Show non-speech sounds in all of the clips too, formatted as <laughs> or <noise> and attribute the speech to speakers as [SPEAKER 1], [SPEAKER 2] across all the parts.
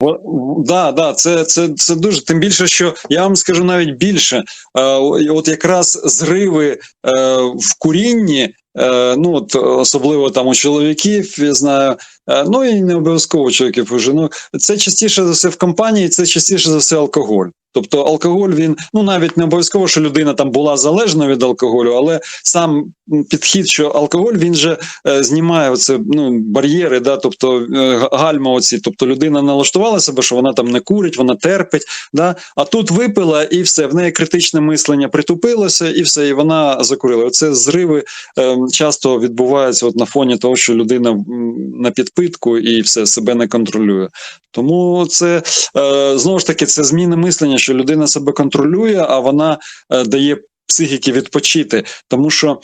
[SPEAKER 1] Да, да, це, це, це дуже. Тим більше, що я вам скажу навіть більше. Е, от якраз зриви е, в курінні, е, ну от особливо там у чоловіків, я знаю, ну і не обов'язково чоловіків уже. Ну це частіше за все в компанії, це частіше за все алкоголь. Тобто алкоголь він ну навіть не обов'язково, що людина там була залежна від алкоголю, але сам підхід, що алкоголь він же е, знімає оце ну бар'єри, да, тобто е, гальма оці, тобто людина налаштувала себе, що вона там не курить, вона терпить, да, а тут випила і все, в неї критичне мислення притупилося, і все, і вона закурила. Оце зриви е, часто відбуваються от на фоні того, що людина на підпитку і все себе не контролює. Тому це е, знову ж таки це зміна мислення, що людина себе контролює, а вона е, дає. Психіки відпочити, тому що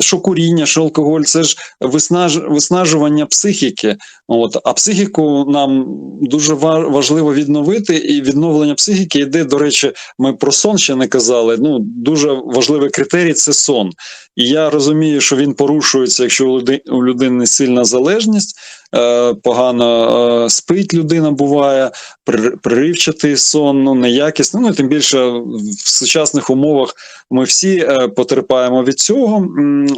[SPEAKER 1] що куріння, що алкоголь, це ж виснаж, виснажування психіки. От а психіку нам дуже ва- важливо відновити, і відновлення психіки йде. До речі, ми про сон ще не казали. Ну дуже важливий критерій це сон. І я розумію, що він порушується, якщо у люди- у людини сильна залежність, погано е, спить людина буває, прир- приривчатий сон, ну неякісний. Ну тим більше в сучасних умовах ми всі е, потерпаємо від цього.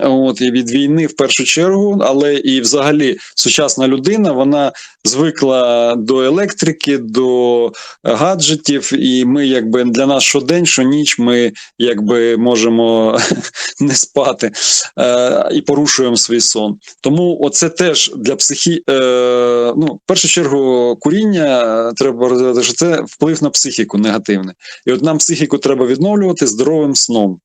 [SPEAKER 1] От і від війни в першу чергу, але і взагалі сучасна людина вона звикла до електрики, до гаджетів, і ми, якби для нас щодень, щоніч ми якби можемо <laughs> не спати е, і порушуємо свій сон. Тому оце теж для психі... Е, ну, в першу чергу, куріння е, треба розглядати, що це вплив на психіку негативний. І от нам психіку треба відновлювати здоровим сном.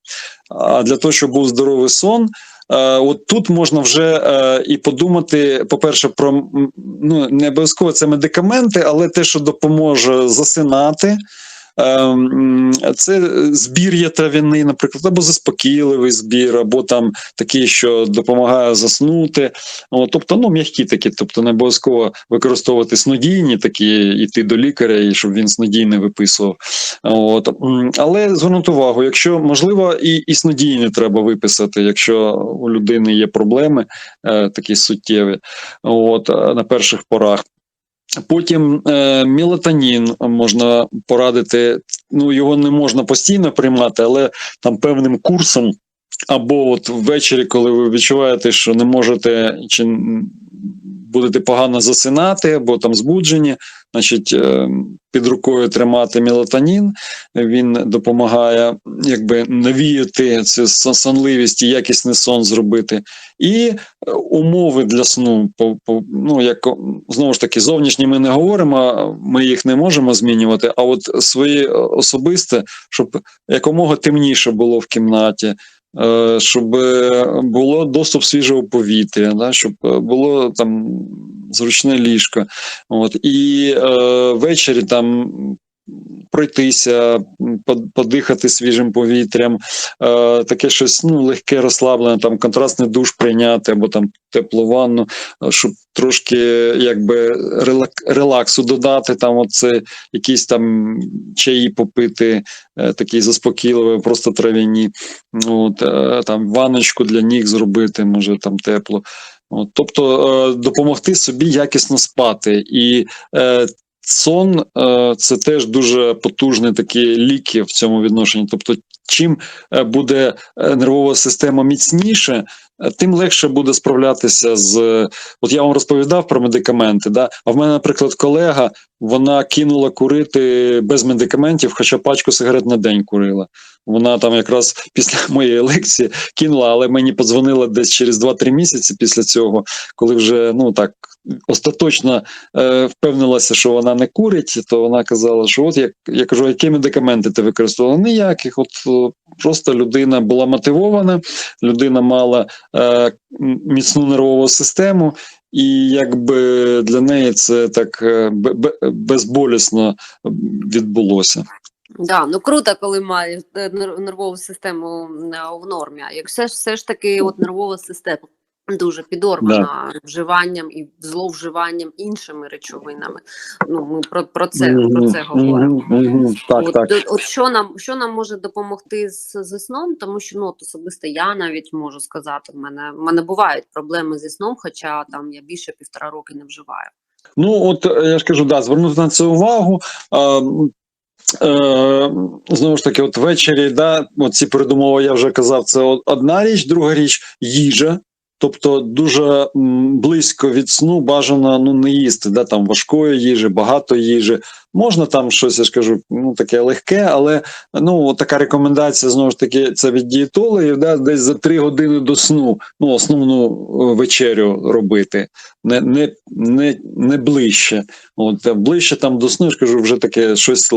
[SPEAKER 1] А для того, щоб був здоровий сон. е, От тут можна вже і подумати, по-перше, про ну не обов'язково це медикаменти, але те, що допоможе засинати, Це збір є трав'яний, наприклад, або заспокійливий збір, або там такий, що допомагає заснути. Тобто, ну, м'які такі, тобто не обов'язково використовувати снодійні, такі йти до лікаря, і щоб він снодійне виписував. От. Але звернути увагу, якщо можливо, і, і снодійне треба виписати, якщо у людини є проблеми е, такі суттєві, от, е, на перших порах. Потім е, мелатонін можна порадити. Ну його не можна постійно приймати, але там певним курсом. Або от ввечері, коли ви відчуваєте, що не можете чи будете погано засинати, або там збуджені, значить е, під рукою тримати мелатонін. Він допомагає якби навіяти цю сонливість і якісний сон зробити. І е, умови для сну, ну як знову ж таки, зовнішні ми не говоримо, ми їх не можемо змінювати. А от своє особисте, щоб якомога темніше було в кімнаті. Е, Щоб е, було доступ свіжого повітря, да, щоб е, було там зручне ліжко. От і е, ввечері там пройтися, подихати свіжим повітрям, е, таке щось ну, легке розслаблене, там контрастний душ прийняти або там теплу ванну, е, щоб трошки якби релаксу додати, там оце якісь там чаї попити, е, такі заспокійливі, просто трав'яні. От, там ванночку для ніг зробити, може там тепло. От, тобто допомогти собі якісно спати. І е, сон е, це теж дуже потужний такі ліки в цьому відношенні. Тобто, чим е, буде е, нервова система міцніше, е, тим легше буде справлятися з. От я вам розповідав про медикаменти. Да? А в мене, наприклад, колега вона кинула курити без медикаментів, хоча пачку сигарет на день курила. Вона там якраз після <laughs> моєї лекції кинула, але мені подзвонила десь через 2-3 місяці після цього, коли вже ну так остаточно е, впевнилася, що вона не курить, то вона казала, що от я, я кажу, які медикаменти ти використовувала? Ніяких. От просто людина була мотивована, людина мала е, міцну нервову систему. І якби для неї це так е, бе- бе- безболісно відбулося.
[SPEAKER 2] Да, ну круто, коли маєш е, нервову систему в нормі. А якщо все ж таки от нервова система дуже підорвана вживанням і зловживанням іншими речовинами. Ну ми про, про це про це говоримо.
[SPEAKER 1] Мгм, мгм. Так,
[SPEAKER 2] от,
[SPEAKER 1] так.
[SPEAKER 2] от, от що нам що нам може допомогти з, зі сном, тому що ну от особисто я навіть можу сказати, в мене в мене бувають проблеми зі сном, хоча там я більше півтора роки не вживаю.
[SPEAKER 1] Ну, от е, я ж кажу, да, звернути на це увагу. А, Е, знову ж таки, от ввечері, да, от ці передумови, я вже казав, це одна річ, друга річ їжа. Тобто дуже близько від сну бажано ну, не їсти, да, там важкої їжі, багато їжі. Можна там щось, я ж кажу, ну таке легке, але ну така рекомендація знову ж таки це від дієтологів, да, десь за три години до сну, ну основну е, вечерю робити, не, не, не, не ближче. От ближче там до сну, я ж кажу, вже таке щось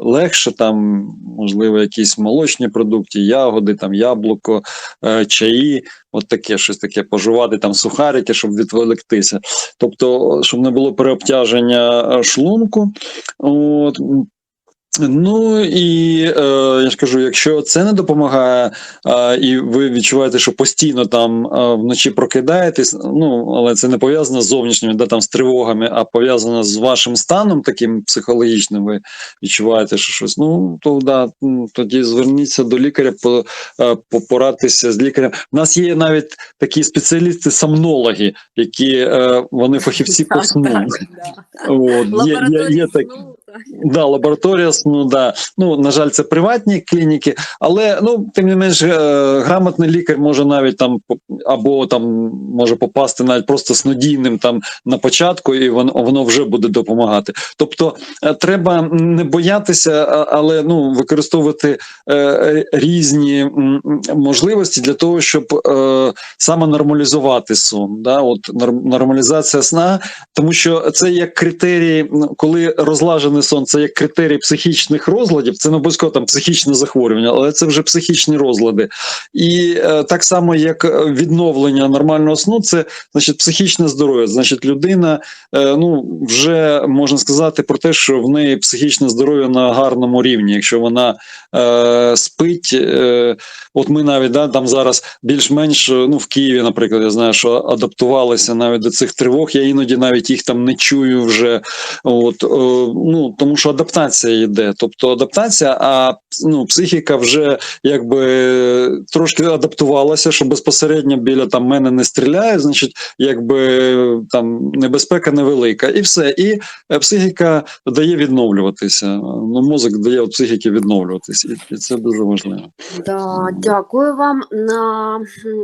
[SPEAKER 1] легше, там можливо, якісь молочні продукти, ягоди, там яблуко, е, чаї, от таке щось таке пожувати, там сухарики, щоб відволіктися. Тобто, щоб не було переобтяження е, шлунку. От. Ну і е, я ж кажу, якщо це не допомагає, е, і ви відчуваєте, що постійно там е, вночі прокидаєтесь, ну але це не пов'язано з зовнішніми, да, там з тривогами, а пов'язано з вашим станом таким психологічним, ви відчуваєте, що щось. Ну то да, тоді зверніться до лікаря, по, е, по- порадьтеся з лікарем. У нас є навіть такі спеціалісти, сомнологи, які е, вони фахівці по сну. От, є, є, є так,
[SPEAKER 2] так.
[SPEAKER 1] Да, лабораторія сну, да. Ну, на жаль, це приватні клініки, але ну, тим не менш, е, грамотний лікар може навіть там або там може попасти навіть просто снодійним там на початку, і воно, воно вже буде допомагати. Тобто е, треба не боятися, але ну, використовувати е, різні можливості для того, щоб саме нормалізувати сон. Да? От нормалізація сна тому що це як критерій, ну, коли розлажений сон, це як критерій психічних розладів, це не обов'язково там психічне захворювання, але це вже психічні розлади. І е, так само, як е, відновлення нормального сну, це значить психічне здоров'я. Значить, людина е, ну вже можна сказати про те, що в неї психічне здоров'я на гарному рівні, якщо вона е, спить. Е, от ми навіть да, там зараз більш-менш е, ну в Києві, наприклад, я знаю, що адаптувалися навіть до цих тривог. Я іноді навіть їх там не чую вже. От е, ну тому що адаптація йде. Тобто адаптація, а ну психіка вже якби трошки адаптувалася, що безпосередньо біля там мене не стріляє, значить, якби там небезпека невелика, і все. І е, психіка дає відновлюватися. Ну, мозок дає от психіки відновлюватися, і, це дуже важливо.
[SPEAKER 2] Да, дякую вам. На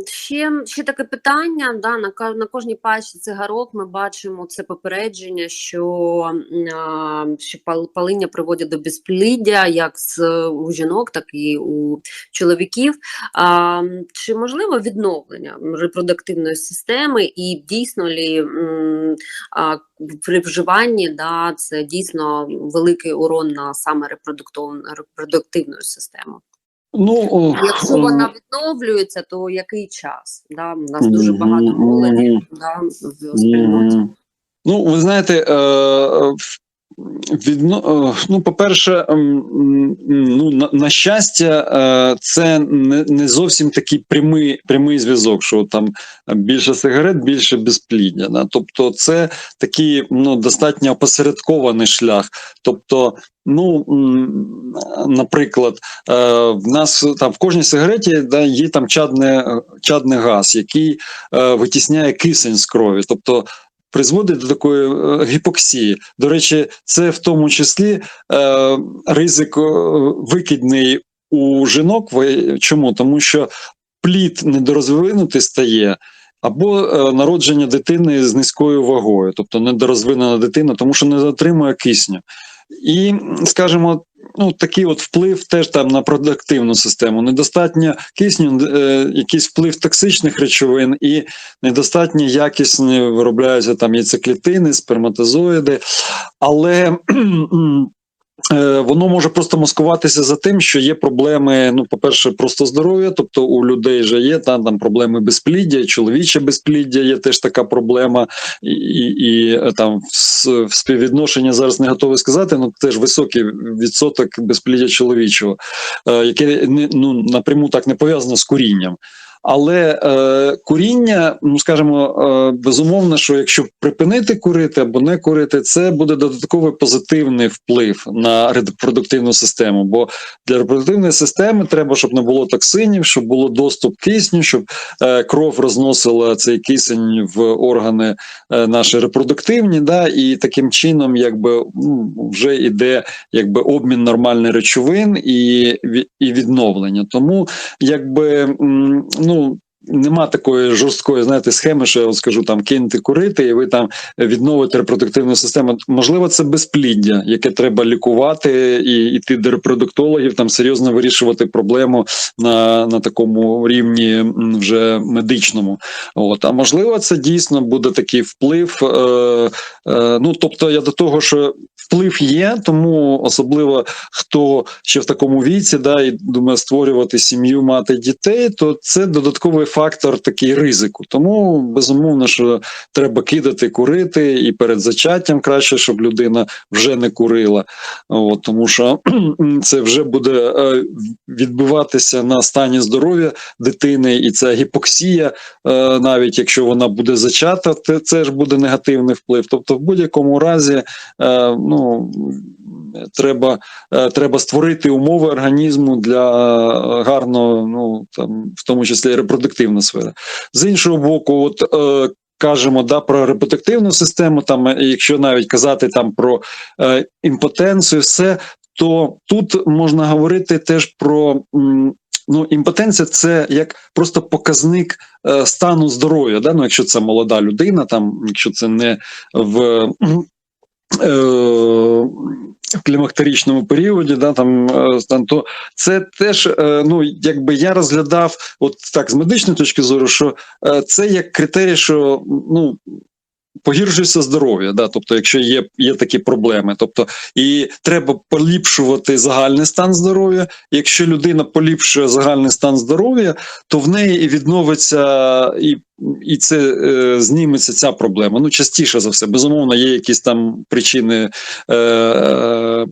[SPEAKER 2] ще, ще таке питання. Да, на, на кожній пачці цигарок ми бачимо це попередження, що, що пал- паління приводять до безпліддя як з, у жінок, так і у чоловіків. А, чи можливо відновлення репродуктивної системи, і дійсно лі м, а, при вживанні да, це дійсно великий урон на саме репродуктивну, систему?
[SPEAKER 1] Ну,
[SPEAKER 2] Якщо вона відновлюється, то який час? Да? У нас дуже багато молоді да, в спільноті.
[SPEAKER 1] Ну, ви знаєте, е, е, відно, е, ну, по-перше, ем, ну, на, на щастя, е, це не, не зовсім такий прямий, прямий зв'язок, що там більше сигарет, більше безпліддя. Да? Тобто, це такий ну, достатньо опосередкований шлях. Тобто, ну, наприклад, е, в нас там в кожній сигареті да, є там чадне, чадний газ, який витісняє кисень з крові. Тобто призводить до такої е, гіпоксії. До речі, це в тому числі е, ризик е, викидний у жінок. Чому? Тому що плід недорозвинутий стає. Або е, народження дитини з низькою вагою, тобто недорозвинена дитина, тому що не отримує кисню. І, скажімо, ну, такий от вплив теж там на продуктивну систему. Недостатньо кисню, е, якийсь вплив токсичних речовин і недостатньо якісно виробляються там яйцеклітини, сперматозоїди, але воно може просто маскуватися за тим, що є проблеми. Ну, по-перше, просто здоров'я, тобто у людей вже є там, там проблеми безпліддя, чоловіче безпліддя є теж така проблема, і, і, і е, там в, с- в співвідношенні зараз не готовий сказати, ну теж високий відсоток безпліддя чоловічого, е, яке ну напряму так не пов'язано з курінням. Але е, куріння, ну скажімо, е, безумовно, що якщо припинити курити або не курити, це буде додатковий позитивний вплив на репродуктивну систему. Бо для репродуктивної системи треба, щоб не було токсинів, щоб було доступ кисню, щоб е, кров розносила цей кисень в органи е, наші репродуктивні, да, і таким чином, якби ну, вже йде якби обмін нормальних речовин і, і відновлення. Тому якби м, ну. Нема такої жорсткої, знаєте, схеми, що я вам скажу там киньте курити, і ви там відновите репродуктивну систему. Можливо, це безпліддя, яке треба лікувати і йти до репродуктологів, там серйозно вирішувати проблему на, на такому рівні вже медичному. От а можливо, це дійсно буде такий вплив. Е, е, ну тобто, я до того, що вплив є, тому особливо хто ще в такому віці, да, і думає створювати сім'ю, мати дітей, то це додатковий фактор такий ризику. Тому безумовно, що треба кидати, курити, і перед зачаттям краще, щоб людина вже не курила. От, тому що <clears throat> це вже буде е, відбиватися на стані здоров'я дитини, і ця гіпоксія, е, навіть якщо вона буде зачата, це, ж буде негативний вплив. Тобто, в будь-якому разі, е, ну треба, треба створити умови організму для гарного, ну там, в тому числі репродуктивна сфера. З іншого боку, от. Е, Кажемо да про репродуктивну систему, там е, якщо навіть казати там про е, імпотенцію, все то тут можна говорити теж про м, ну імпотенція, це як просто показник е, стану здоров'я. Да? Ну, якщо це молода людина, там якщо це не в м, е, в клімактеричному періоді, да, там, е, то це теж, е, ну, якби я розглядав, от так, з медичної точки зору, що е, це як критерій, що ну, погіршується здоров'я, да, тобто, якщо є, є такі проблеми, тобто, і треба поліпшувати загальний стан здоров'я. Якщо людина поліпшує загальний стан здоров'я, то в неї і відновиться і. І це е, зніметься ця проблема. Ну, частіше за все. Безумовно, є якісь там причини е, е,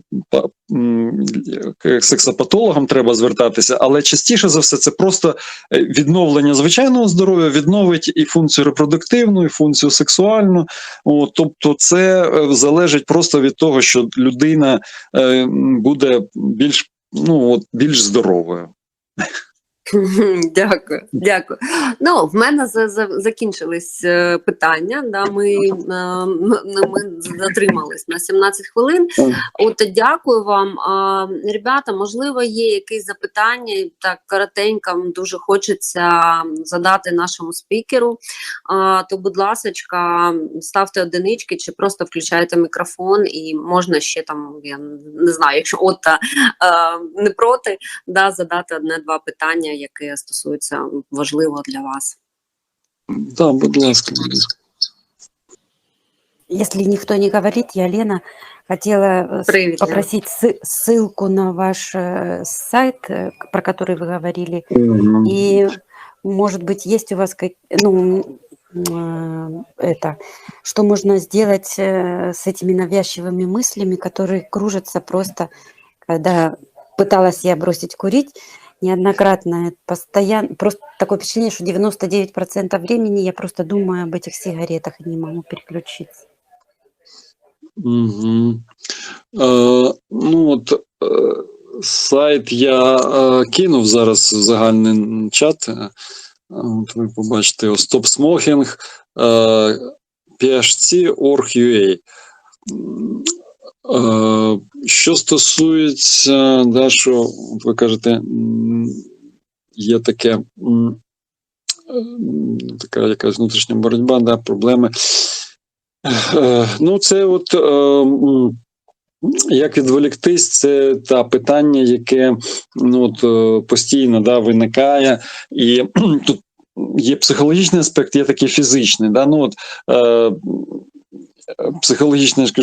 [SPEAKER 1] к сексопатологам треба звертатися, але частіше за все це просто е, відновлення звичайного здоров'я, відновить і функцію репродуктивну, і функцію сексуальну. От, тобто, це е, залежить просто від того, що людина е, буде більш, ну, от, більш здоровою. <laughs>
[SPEAKER 2] Дякую, дякую. Ну, в мене за, за, закінчились е, питання. Да, ми, е, ми затримались на 17 хвилин. От дякую вам. А, ребята, можливо, є якісь запитання, так коротенько дуже хочеться задати нашому спікеру. А, то, будь ласка, ставте одинички чи просто включайте мікрофон, і можна ще там, я не знаю, якщо Отта е, не проти, да, задати одне-два питання, яке стосується важливо для вас.
[SPEAKER 1] Так, будь ласка, будь ласка.
[SPEAKER 3] Если никто не говорит, я, Лена, хотела э, с-
[SPEAKER 2] Привет, Лена.
[SPEAKER 3] попросить сы- ссылку на ваш э, сайт, э, к- про который вы говорили.
[SPEAKER 1] Мгм.
[SPEAKER 3] И, может быть, есть у вас как, ну, м, э, это, что можно сделать э, с этими навязчивыми мыслями, которые кружатся просто, когда пыталась я бросить курить, неоднократно, постоянно, просто такое впечатление, что 99% времени я просто думаю об этих сигаретах и не могу переключиться.
[SPEAKER 1] Угу. Е, ну от е, сайт я е, кинув зараз в загальний чат. От ви побачите його Stop Smoking е, phc.org.ua. Е, що стосується, да, що ви кажете, є таке. Така якась внутрішня боротьба, да, проблеми. Е, Ну, це от е, як відволіктись, це та питання, яке ну, от, постійно да, виникає, і тут є психологічний аспект, є такий фізичний. Да? Ну, от, Психологічно я ж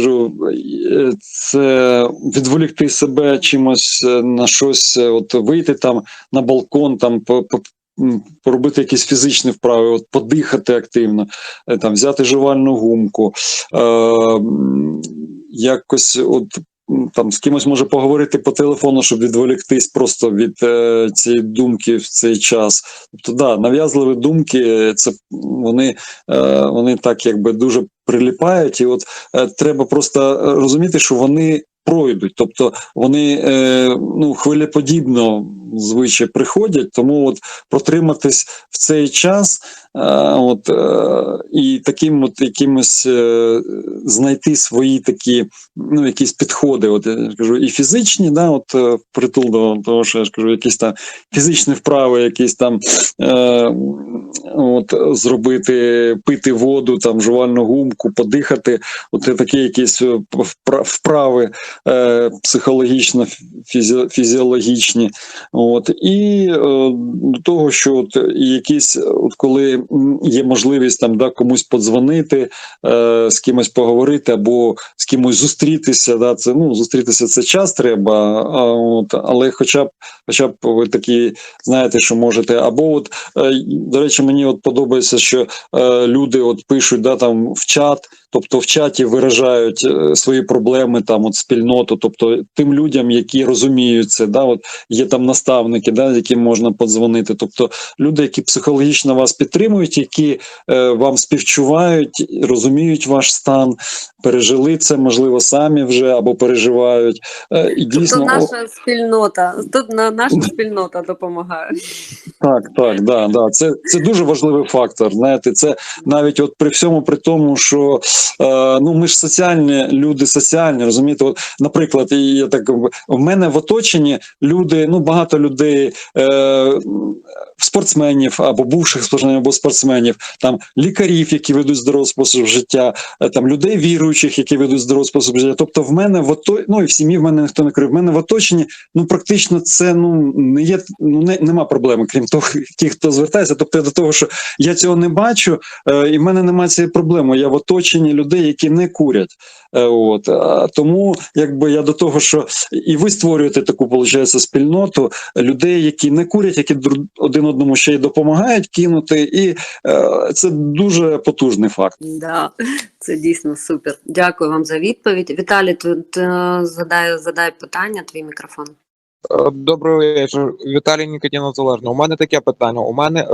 [SPEAKER 1] е, це відволікти себе чимось е, на щось, е, от вийти там на балкон, там по, по, поробити якісь фізичні вправи, от подихати активно, там взяти жувальну гумку, е, якось от там з кимось може поговорити по телефону, щоб відволіктись просто від е, цієї думки в цей час. Тобто, да, нав'язливі думки, це вони, е, вони так якби дуже приліпають, і от е, треба просто розуміти, що вони пройдуть, тобто вони е, ну, хвилеподібно звичай приходять, тому от протриматись в цей час, от, е, і таким от якимось е, знайти свої такі ну, якісь підходи, от я кажу, і фізичні, да, от е, притул до того, що я ж кажу, якісь там фізичні вправи, якісь там е, от, зробити, пити воду, там жувальну гумку, подихати, от такі якісь вправи е, психологічно фізі, фізіологічні. От і е, до того, що от якісь, от коли є можливість там да комусь подзвонити, е, з кимось поговорити або з кимось зустрітися, да, це ну зустрітися це час треба, а, от, але хоча б, хоча б ви такі знаєте, що можете, або от е, до речі, мені от подобається, що е, люди от пишуть да там в чат. Тобто в чаті виражають е, свої проблеми там от спільноту, тобто тим людям, які розуміють це, да, от є там наставники, да, яким можна подзвонити. Тобто люди, які психологічно вас підтримують, які е, вам співчувають, розуміють ваш стан, пережили це, можливо, самі вже або переживають. Е, і
[SPEAKER 2] Тобто
[SPEAKER 1] дійсно, о,
[SPEAKER 2] наша спільнота, тут на- наша <laughs> спільнота допомагає.
[SPEAKER 1] Так, так, да, да. Це, це дуже важливий фактор. Знаєте, це навіть от при всьому при тому, що ну ми ж соціальні люди, соціальні, розумієте, от, наприклад, я так в мене в оточенні люди, ну багато людей, е, спортсменів або бувших спортсменів, або спортсменів, там лікарів, які ведуть здоровий спосіб життя, е, там людей віруючих, які ведуть здоровий спосіб життя. Тобто, в мене в ото... ну і в сім'ї в мене ніхто не крив. В мене в оточенні ну практично це ну не є ну не, нема проблеми, крім того, ті, хто звертається.Тобто я до того, що я цього не бачу, е, і в мене немає цієї проблеми. Я в оточенні людей, які не курять. Е, от тому, якби я до того, що і ви створюєте таку, виходить, спільноту людей, які не курять, які один одному ще й допомагають кинути, і е, це дуже потужний факт.
[SPEAKER 2] Да, це дійсно супер. Дякую вам за відповідь. Віталій, тут е, задай, задай питання, твій мікрофон.
[SPEAKER 4] Е, Добрий вечір, Віталій Нікітіна Залежно. У мене таке питання. У мене е,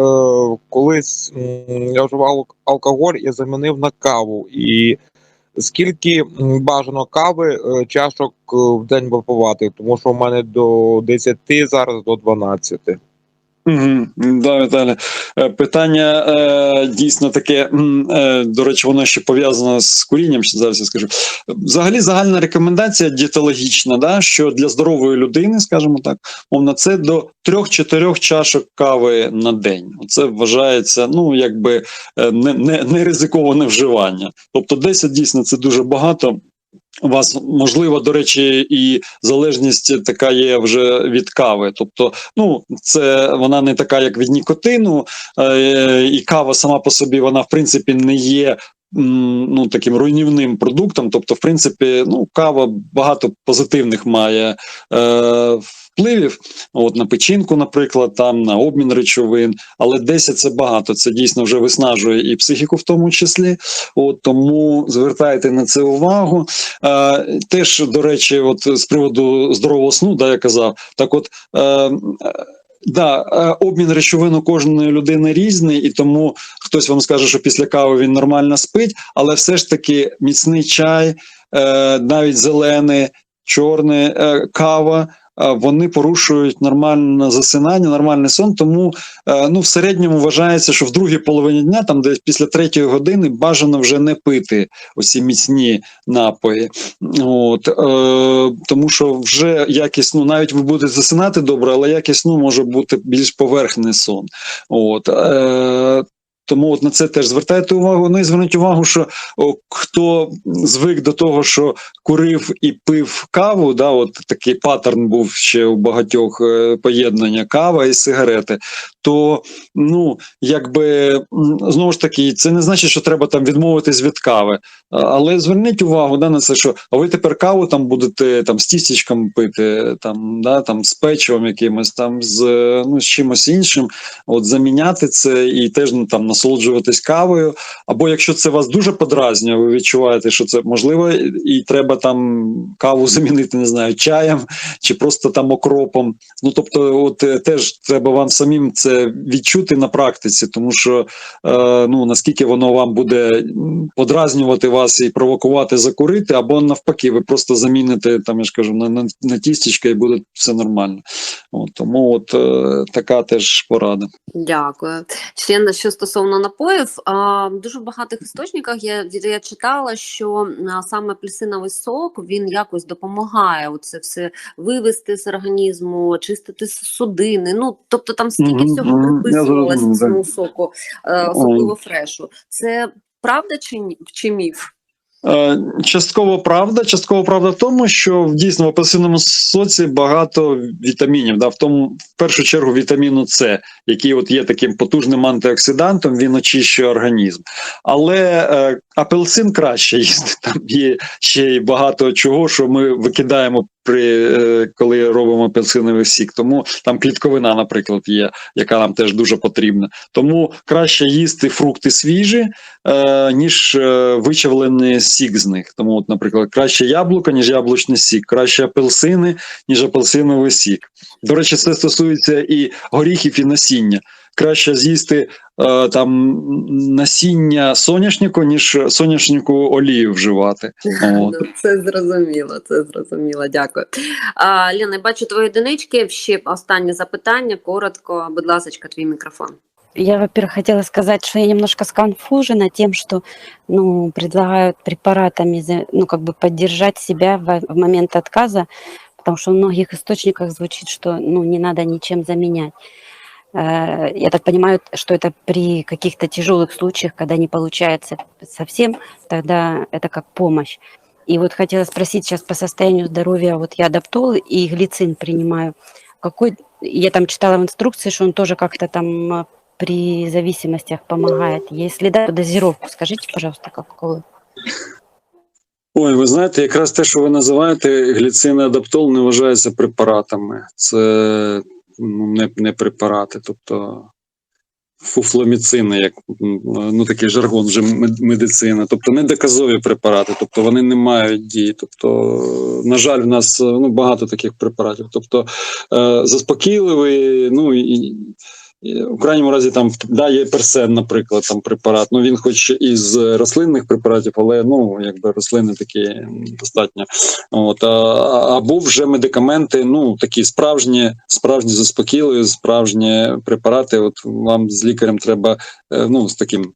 [SPEAKER 4] колись м, я вживав алкоголь і замінив на каву. І скільки м, бажано кави е, чашок е, в день випивати? Тому що у мене до 10, зараз до 12.
[SPEAKER 1] Да, Віталій. Е, Питання е, дійсно таке. Е, до речі, воно ще пов'язано з курінням. Ще зараз я скажу. Взагалі, загальна рекомендація дієтологічна, да, що для здорової людини, скажімо так, мовно, це до 3-4 чашок кави на день. Це вважається, ну якби е, не, не, не ризиковане вживання. Тобто, 10 дійсно це дуже багато. У вас можливо, до речі, і залежність така є вже від кави. Тобто, ну це вона не така, як від нікотину, е, і кава сама по собі вона в принципі не є. Ну, таким руйнівним продуктом, тобто, в принципі, ну кава багато позитивних має е, впливів. От на печінку, наприклад, там на обмін речовин, але 10 це багато. Це дійсно вже виснажує і психіку, в тому числі. От тому звертайте на це увагу. Е, теж, до речі, от з приводу здорового сну, да, я казав, так от. Е, Да, е, обмін речовин у кожної людини різний, і тому хтось вам скаже, що після кави він нормально спить, але все ж таки міцний чай, е, навіть зелений, чорний е, кава. Вони порушують нормальне засинання, нормальний сон. Тому е, ну в середньому вважається, що в другій половині дня, там десь після третьої години, бажано вже не пити оці міцні напої. От, е, тому що вже якість, ну навіть ви будете засинати добре, але якість ну, може бути більш поверхний сон. От, е, тому от на це теж звертайте увагу. Ну і зверніть увагу, що о, хто звик до того, що курив і пив каву, да, от такий паттерн був ще у багатьох е, поєднання кава і сигарети, то ну якби знову ж таки, це не значить, що треба там відмовитись від кави. Але зверніть увагу да, на це, що а ви тепер каву там будете там з тістечком пити, там, да, там з печивом якимось, там з, ну, з чимось іншим, от заміняти це і теж ну, там насолоджуватись кавою. Або якщо це вас дуже подразнює, ви відчуваєте, що це можливо, і треба там каву замінити, не знаю, чаєм чи просто там окропом. Ну тобто, от е, теж треба вам самим це відчути на практиці, тому що е, ну наскільки воно вам буде подразнювати вас і провокувати закурити, або навпаки, ви просто заміните там, я ж кажу, на, на, на тістечко і буде все нормально. От, тому от е, така теж порада.
[SPEAKER 2] Дякую. Ще що стосовно напоїв, а, в дуже багатих істочниках я, я читала, що саме апельсиновий сок він якось допомагає це все вивести з організму, чистити судини. Ну тобто там стільки всього приписувалося цьому соку, е, особливо фрешу. Це правда чи ні чи міф?
[SPEAKER 1] Е, Частково правда, частково правда в тому, що в дійсно в апельсиновому соці багато вітамінів. Да, в тому, в першу чергу, вітаміну С, який от є таким потужним антиоксидантом, він очищує організм. Але е, апельсин краще їсти. Там є ще й багато чого, що ми викидаємо при е, коли робимо апельсиновий сік. Тому там клітковина, наприклад, є, яка нам теж дуже потрібна. Тому краще їсти фрукти свіжі, е, ніж е, вичавлений сік з них. Тому, от, наприклад, краще яблуко, ніж яблучний сік, краще апельсини, ніж апельсиновий сік. До речі, це стосується і горіхів, і насіння. Краще з'їсти е, там насіння соняшнику, ніж соняшнику олію вживати. От.
[SPEAKER 2] Ну, Це зрозуміло, це зрозуміло. Дякую. А, Лена, я бачу твої одинички. Ще останнє запитання. Коротко, будь ласка, твій мікрофон.
[SPEAKER 3] Я, во-первых, хотела сказать, что я немножко сконфужена тем, что ну, предлагают препаратами ну, как бы поддержать себя в, в момент отказа, потому что в многих источниках звучит, что ну, не надо ничем заменять. Э, Я так понимаю, что это при каких-то тяжелых случаях, когда не получается совсем, тогда это как помощь. И вот хотела спросить сейчас по состоянию здоровья, вот я адаптол и глицин принимаю. Какой, я там читала в инструкции, что он тоже как-то там а, при зависимостях помогает. Если да, то дозировку скажите, пожалуйста, какую.
[SPEAKER 1] Ой, ви знаєте, якраз те, що ви називаєте гліцин і адаптол, не вважається препаратами. Це ну, не, не препарати, тобто фуфломіцини, як ну такий жаргон вже медицина, тобто не доказові препарати, тобто вони не мають дії. Тобто, на жаль, в нас ну, багато таких препаратів. Тобто е, заспокійливий, ну і. У крайньому разі там да, є персен, наприклад, там препарат. Ну він хоч із рослинних препаратів, але ну якби рослини такі достатньо. От а, або вже медикаменти, ну такі справжні, справжні заспокійливі, справжні препарати. От вам з лікарем треба е, ну з таким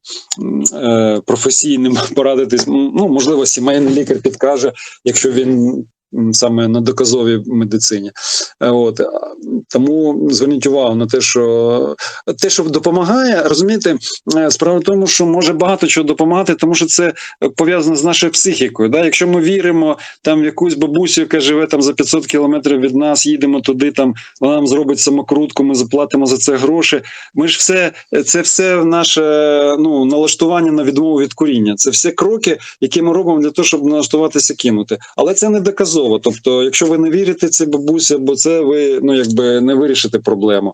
[SPEAKER 1] е, професійним <laughs> порадитись. Ну можливо, сімейний лікар підкаже, якщо він. Саме на доказовій медицині, Е, от тому зверніть увагу на те, що те, що допомагає, розумієте, е, справа в тому, що може багато чого допомагати, тому що це е, пов'язано з нашою психікою. Да? Якщо ми віримо там в якусь бабусю, яка живе там за 500 кілометрів від нас, їдемо туди, там вона нам зробить самокрутку, ми заплатимо за це гроші. Ми ж все це все наше ну налаштування на відмову від куріння. Це все кроки, які ми робимо для того, щоб налаштуватися кинути. Але це не доказово. Тобто, якщо ви не вірите цій бабусі, бо це ви ну якби не вирішите проблему.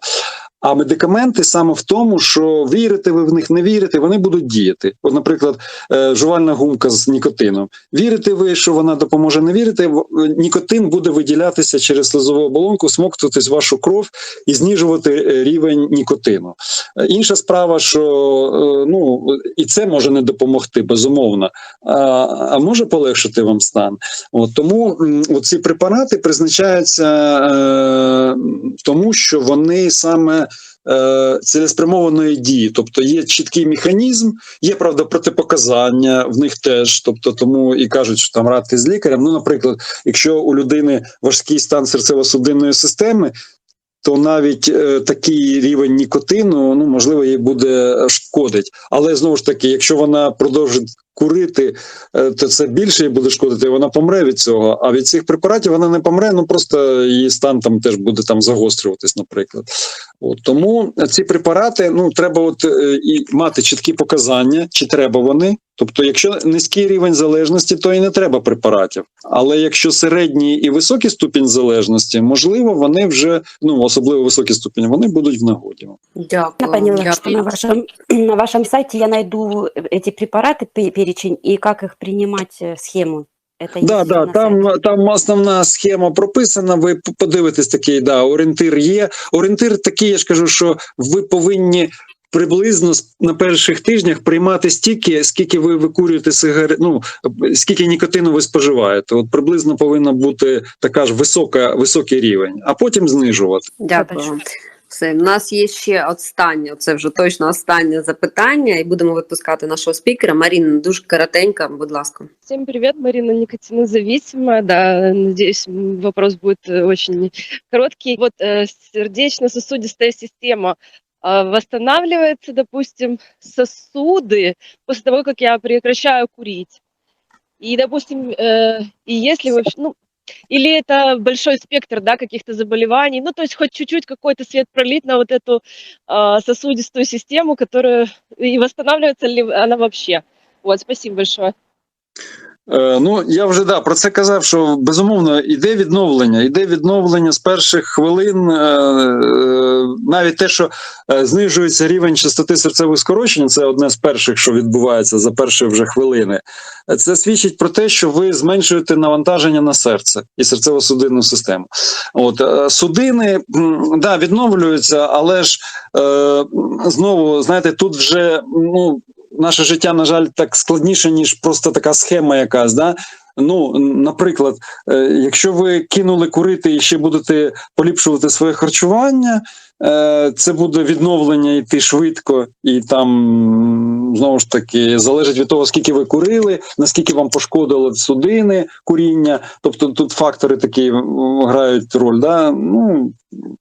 [SPEAKER 1] А медикаменти саме в тому, що вірите ви в них, не вірите, вони будуть діяти. От, наприклад, е, жувальна гумка з нікотином. Вірите ви, що вона допоможе, не вірите, нікотин буде виділятися через слизову оболонку, смоктуватись вашу кров і знижувати е, рівень нікотину. Е, Інша справа, що ну і це може не допомогти, безумовно, а, може полегшити вам стан. От тому м, оці препарати призначаються тому, що вони саме. Е, Цілеспрямованої дії, тобто є чіткий механізм, є правда протипоказання в них теж. Тобто, тому і кажуть, що там радки з лікарем. Ну, наприклад, якщо у людини важкий стан серцево-судинної системи, то навіть е, такий рівень нікотину, ну можливо, їй буде шкодить. Але знову ж таки, якщо вона продовжить курити, е, то це більше їй буде шкодити. і Вона помре від цього. А від цих препаратів вона не помре. Ну просто її стан там теж буде там загострюватись, наприклад. От тому ці препарати ну треба от е, і мати чіткі показання, чи треба вони. Тобто, якщо низький рівень залежності, то і не треба препаратів. Але якщо середній і високий ступінь залежності, можливо, вони вже ну особливо високий ступінь, вони будуть в нагоді.
[SPEAKER 2] Дякую.
[SPEAKER 3] Я поняла,
[SPEAKER 2] дякую.
[SPEAKER 3] что на вашем, <clears throat> на вашем сайте я найду эти препараты, пе- перечень, и как их принимать, э, схему. Это
[SPEAKER 1] Да,
[SPEAKER 3] есть
[SPEAKER 1] да,
[SPEAKER 3] на
[SPEAKER 1] там,
[SPEAKER 3] сайте?
[SPEAKER 1] там основна схема прописана. Ви п- подивитесь такий, да, орієнтир є. Орієнтир такий, я ж кажу, що ви повинні. Приблизно на перших тижнях приймати стільки, скільки ви викурюєте сигарет, ну скільки нікотину ви споживаєте. От приблизно повинна бути така ж висока, високий рівень, а потім знижувати.
[SPEAKER 2] Дякую. Все, у нас є ще останнє, це вже точно останнє запитання, і будемо відпускати нашого спікера. Маріна, дуже коротенько, будь ласка.
[SPEAKER 5] Всем привет, Марина Никотинозависимая. Да, надеюсь, м, вопрос э, очень короткий. Вот э, сердечно-сосудистая система восстанавливается, допустим, сосуды после того, как я прекращаю курить. И, допустим, э, и если вообще, ну, или это большой спектр, да, каких-то заболеваний, ну, то есть хоть чуть-чуть какой-то свет пролить на вот эту а, сосудистую систему, которая и восстанавливается ли она вообще. Вот, спасибо большое.
[SPEAKER 1] Е, ну я вже да про це казав, що безумовно іде відновлення, іде відновлення з перших хвилин. Е, е, навіть те, що знижується рівень частоти серцевих скорочень, це одне з перших, що відбувається за перші вже хвилини. Це свідчить про те, що ви зменшуєте навантаження на серце і серцево-судинну систему. От судини да відновлюються, але ж знову знаєте, тут вже ну наше життя, на жаль, так складніше, ніж просто така схема якась. Да? Ну, наприклад, е, якщо ви кинули курити і ще будете поліпшувати своє харчування, це буде відновлення йти швидко, і там знову ж таки залежить від того, скільки ви курили, наскільки вам пошкодило судини куріння. Тобто тут фактори такі грають роль. Да? Ну,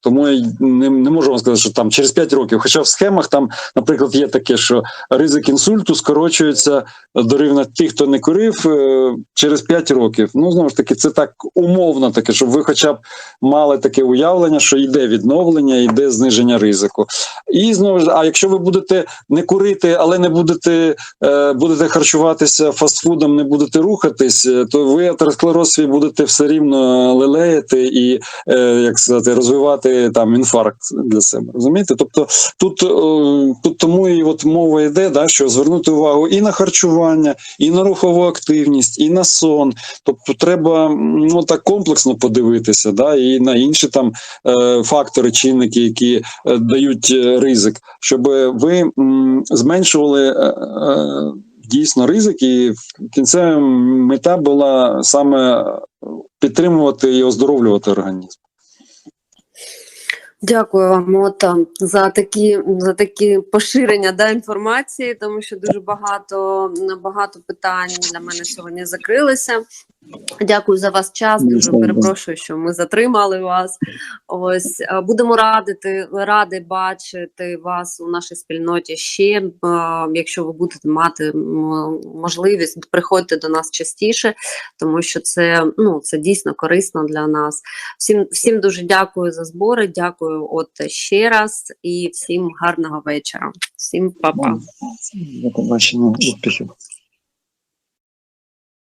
[SPEAKER 1] тому я не, не можу вам сказати, що там через 5 років. Хоча в схемах там, наприклад, є таке, що ризик інсульту скорочується до рівня тих, хто не курив е, через 5 років. Ну знову ж таки, це так умовно таке, щоб ви хоча б мали таке уявлення, що йде відновлення, йде зниження ризику. І знову ж, а якщо ви будете не курити, але не будете, е, будете харчуватися фастфудом, не будете рухатись, е, то ви атеросклероз свій будете все рівно лелеяти і е, як сказати, розвивати там інфаркт для себе. Розумієте? Тобто тут, е, тут тому і от мова йде, да, що звернути увагу і на харчування, і на рухову активність, і на сон. Тобто, треба ну так комплексно подивитися, да, і на інші там е, фактори, чинники, які е, дають е, ризик, щоб ви зменшували. Е, Дійсно, ризик, і кінцева мета була саме підтримувати і оздоровлювати організм.
[SPEAKER 2] Дякую вам от, за такі за такі поширення да, інформації, тому що дуже багато багато питань для мене сьогодні закрилися. Дякую за вас час. Дуже перепрошую, що ми затримали вас. Ось будемо радити ради бачити вас у нашій спільноті ще. Якщо ви будете мати можливість, приходьте до нас частіше, тому що це ну це дійсно корисно для нас. Всім всім дуже дякую за збори. Дякую, от ще раз, і всім гарного вечора. Всім па-па.
[SPEAKER 1] До побачення, успіхів.